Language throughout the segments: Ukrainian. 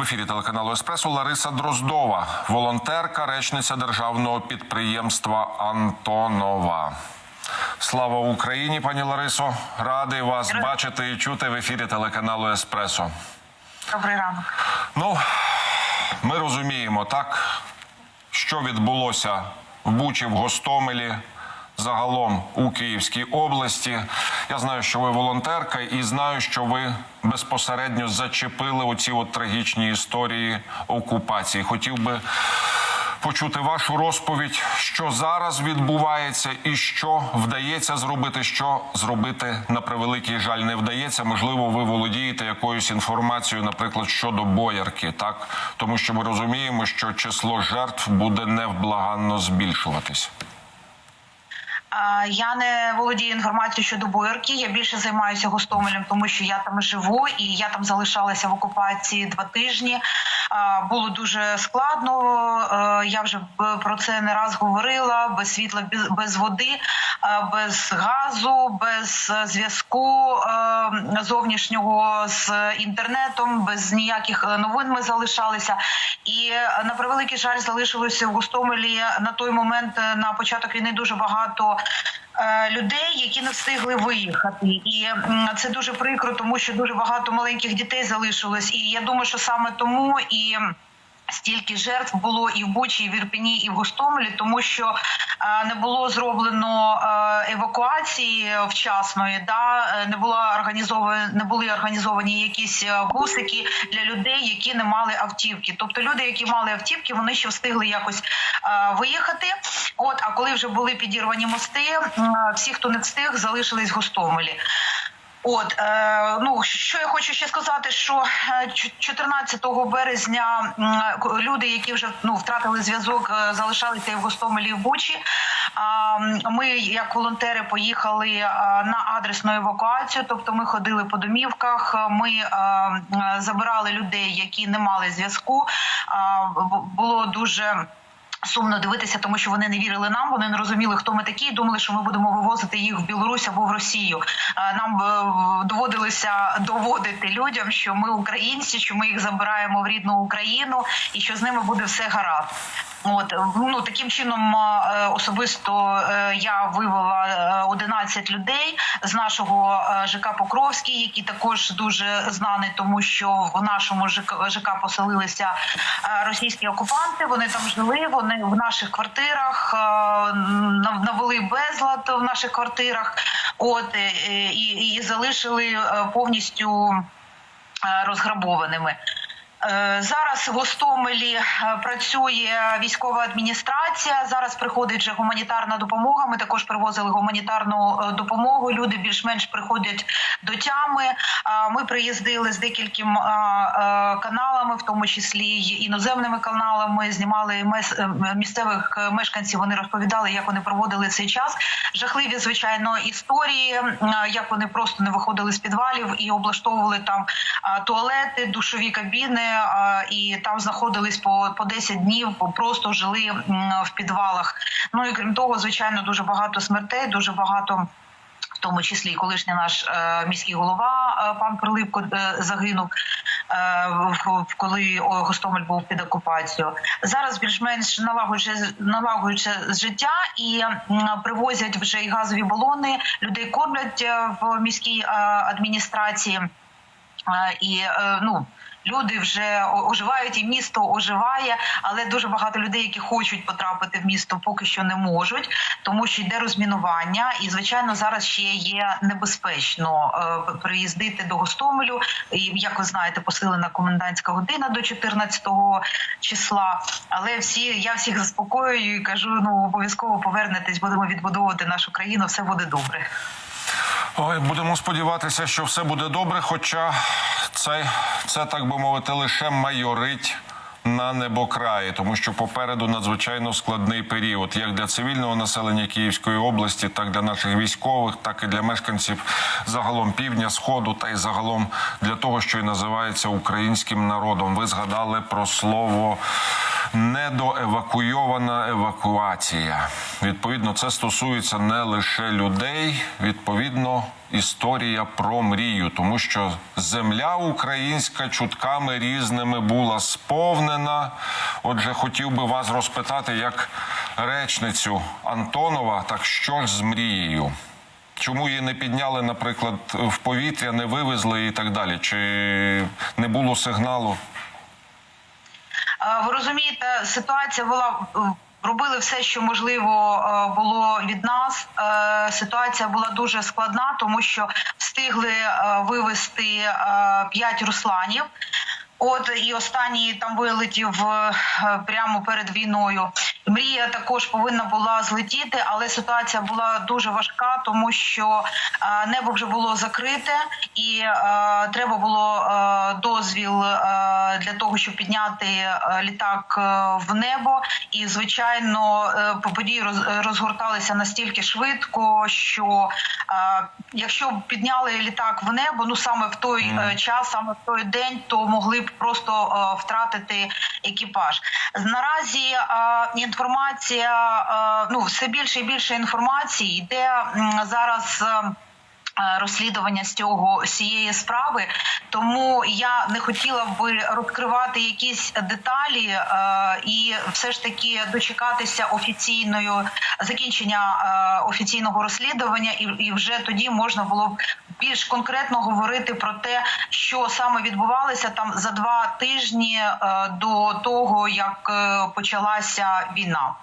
В ефірі телеканалу Еспресо Лариса Дроздова, волонтерка, речниця державного підприємства Антонова. Слава Україні, пані Ларисо! Радий вас бачити і чути в ефірі телеканалу Еспресо. Добрий ранок. Ну, ми розуміємо, так, що відбулося в Бучі, в Гостомелі, загалом у Київській області. Я знаю, що ви волонтерка, і знаю, що ви безпосередньо зачепили оці от трагічні історії окупації. Хотів би почути вашу розповідь, що зараз відбувається, і що вдається зробити, що зробити на превеликий жаль не вдається. Можливо, ви володієте якоюсь інформацією, наприклад, щодо боярки, так тому що ми розуміємо, що число жертв буде невблаганно збільшуватись. Я не володію інформацією щодо боярки. Я більше займаюся Гостомелем, тому що я там живу і я там залишалася в окупації два тижні. Було дуже складно. е, Я вже про це не раз говорила. Без світла, без- води, е, без газу, без зв'язку е, зовнішнього з інтернетом, без ніяких новин ми залишалися. І на превеликий жаль залишилося в Гостомелі на той момент на початок війни дуже багато. Е, Людей, які не встигли виїхати, і це дуже прикро, тому що дуже багато маленьких дітей залишилось. І я думаю, що саме тому і стільки жертв було і в Бучі, і в Ірпені, і в Гостомелі, тому що е, не було зроблено е, евакуації вчасної, да е, не була організована, не були організовані якісь е, бусики для людей, які не мали автівки. Тобто люди, які мали автівки, вони ще встигли якось е, виїхати. От, а коли вже були підірвані мости, всі, хто не встиг, залишились в Гостомелі. От е, ну що я хочу ще сказати, що е, 14 березня люди, які вже ну втратили зв'язок, е, залишалися в Гостомелі в Бучі. Ми, як волонтери, поїхали е, на адресну евакуацію. Тобто, ми ходили по домівках. е, Ми е, забирали людей, які не мали зв'язку. Було дуже. Сумно дивитися, тому що вони не вірили нам, вони не розуміли, хто ми такі, думали, що ми будемо вивозити їх в Білорусь або в Росію. Нам е, доводилося доводити людям, що ми українці, що ми їх забираємо в рідну Україну і що з ними буде все гаразд. От ну таким чином е, особисто е, я вивела е, 11 людей з нашого е, ЖК Покровський, який також дуже знаний, тому що в нашому ЖК, ЖК поселилися е, російські окупанти. Вони там жили. Вони в наших квартирах е, навели безлад в наших квартирах. От е, і, і залишили е, повністю е, розграбованими. Е, Зараз в Гостомелі е, працює військова адміністрація. Зараз приходить вже гуманітарна допомога. Ми також привозили гуманітарну е, допомогу. Люди більш-менш приходять до тями. Ми приїздили з декільким е, каналами, в тому числі й іноземними каналами. Знімали е, місцевих мешканців. Вони розповідали, як вони проводили цей час. Жахливі, звичайно, історії, як вони просто не виходили з підвалів і облаштовували там туалети, душові кабіни, і там знаходились по, по 10 днів, просто жили в підвалах. Ну і крім того, звичайно, дуже багато смертей, дуже багато. В тому числі колишній наш е, міський голова е, пан Прилипко е, загинув, е, коли Гостомель був під окупацією. Зараз більш-менш налагоджується, налагоджується життя і м, привозять вже і газові балони. Людей кормлять е, в міській е, адміністрації. Е, І е, ну люди вже оживають, і місто оживає, але дуже багато людей, які хочуть потрапити в місто, поки що не можуть, тому що йде розмінування. І звичайно, зараз ще є небезпечно е, приїздити до Гостомелю. І як ви знаєте, посилена комендантська година до 14-го числа. Але всі я всіх заспокоюю і кажу: ну обов'язково повернетесь, будемо відбудовувати нашу країну. Все буде добре. Ой, будемо сподіватися, що все буде добре. Хоча це, це так би мовити, лише майорить на небокраї, тому що попереду надзвичайно складний період, як для цивільного населення Київської області, так для наших військових, так і для мешканців загалом півдня, сходу, та й загалом для того, що і називається українським народом. Ви згадали про слово недоевакуйована евакуація. Відповідно, це стосується не лише людей, відповідно, історія про мрію, тому що земля українська чутками різними була сповнена. Отже, хотів би вас розпитати як речницю Антонова, так що ж з мрією? Чому її не підняли, наприклад, в повітря, не вивезли і так далі? Чи не було сигналу? Е, Ви розумієте, ситуація була. е, Робили все, що можливо е, було від нас. Ситуація була дуже складна, тому що встигли вивести п'ять русланів. От і останній там вилетів прямо перед війною. Мрія також повинна була злетіти, але ситуація була дуже важка, тому що е, небо вже було закрите, і е, треба було е, дозвіл для того, щоб підняти літак в небо. І звичайно, події розгорталися настільки швидко, що якщо б підняли літак в небо, ну саме в той е, час, саме в той день, то могли б просто втратити екіпаж. Наразі інформація, е, ну все більше і більше інформації йде зараз. Е, Розслідування з цього цієї справи, тому я не хотіла би розкривати якісь деталі е, і все ж таки дочекатися офіційної закінчення е, офіційного розслідування, і, і вже тоді можна було б більш конкретно говорити про те, що саме відбувалося там за два тижні е, до того, як е, почалася війна.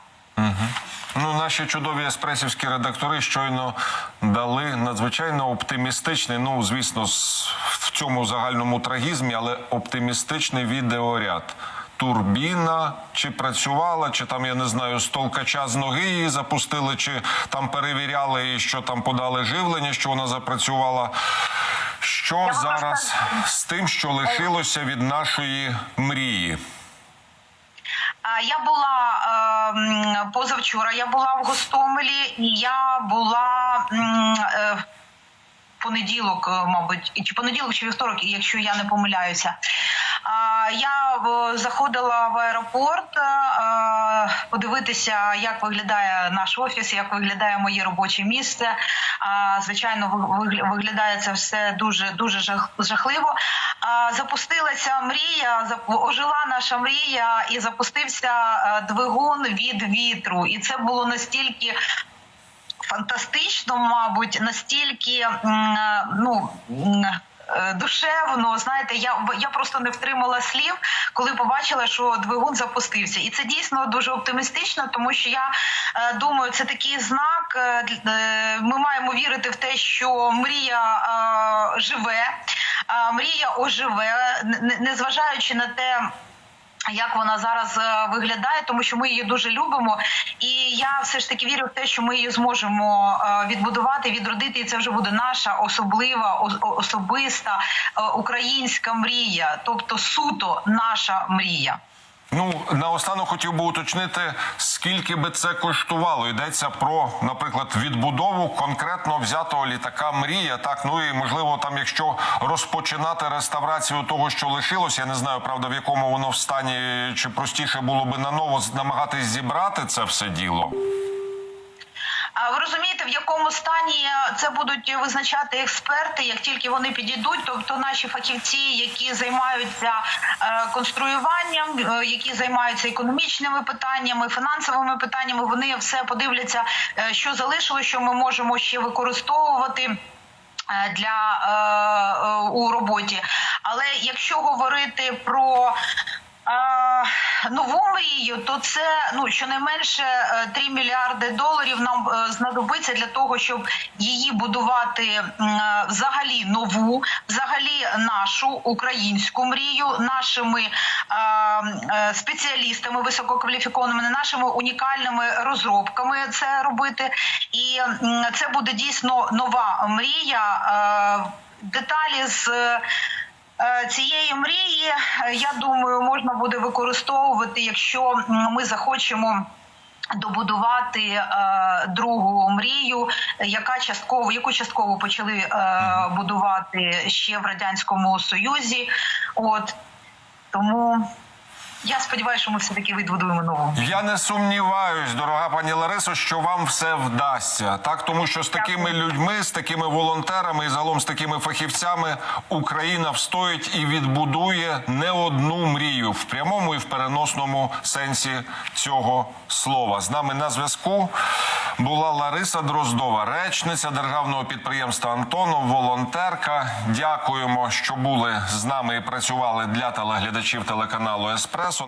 Ну, наші чудові еспресівські редактори щойно дали надзвичайно оптимістичний, ну звісно, в цьому загальному трагізмі, але оптимістичний відеоряд. Турбіна чи працювала, чи там я не знаю, з толкача з ноги її запустили, чи там перевіряли, і що там подали живлення, що вона запрацювала. Що вам зараз розкажу. з тим, що лишилося від нашої мрії? Я була позавчора. Я була в Гостомелі, і я була е, в понеділок, е, мабуть, чи понеділок, чи вівторок, якщо я не помиляюся. Я заходила в аеропорт подивитися, як виглядає наш офіс, як виглядає моє робоче місце. Звичайно, ви- виглядає це все дуже дуже жахливо. Запустилася мрія, ожила наша мрія, і запустився двигун від вітру. І це було настільки фантастично, мабуть, настільки ну. Е, Душевно, знаєте, я я просто не втримала слів, коли побачила, що двигун запустився, і це дійсно дуже оптимістично, тому що я е, думаю, це такий знак. е, Ми маємо вірити в те, що мрія живе, мрія оживе, не- незважаючи на те. Як вона зараз е, виглядає, тому що ми її дуже любимо, і я все ж таки вірю в те, що ми її зможемо е, відбудувати, відродити, і це вже буде наша особлива, особиста е, українська мрія, тобто суто наша мрія. Ну наостанок хотів би уточнити, скільки би це коштувало. Йдеться про, наприклад, відбудову конкретно взятого літака Мрія. Так, ну і можливо, там, якщо розпочинати реставрацію того, що лишилось, я не знаю, правда, в якому воно в стані, чи простіше було би наново намагатись зібрати це все діло. А ви розумієте, в якому стані це будуть визначати експерти, як тільки вони підійдуть, тобто наші фахівці, які займаються е, конструюванням, е, які займаються економічними питаннями, фінансовими питаннями, вони все подивляться, е, що залишилось, що ми можемо ще використовувати. Для у роботі, але якщо говорити про нову мрію, то це ну щонайменше е, 3 мільярди доларів нам е, знадобиться для того, щоб її будувати е, взагалі нову, взагалі нашу українську мрію, нашими е, е, спеціалістами висококваліфікованими, нашими унікальними розробками це робити. І це буде дійсно нова мрія. Е, Деталі з е, цієї мрії, е, я думаю, можна буде використовувати, якщо ми захочемо. Добудувати е, другу мрію, яка частково, яку частково почали е, будувати ще в радянському союзі. От тому Я сподіваюся, що ми все таки відбудуємо нову. Я не сумніваюсь, дорога пані Ларисо, що вам все вдасться. Так, тому що з такими людьми, з такими волонтерами і загалом з такими фахівцями Україна встоїть і відбудує не одну мрію в прямому і в переносному сенсі цього слова. З нами на зв'язку була Лариса Дроздова, речниця державного підприємства Антонов, волонтерка. Дякуємо, що були з нами і працювали для телеглядачів телеканалу Еспресо.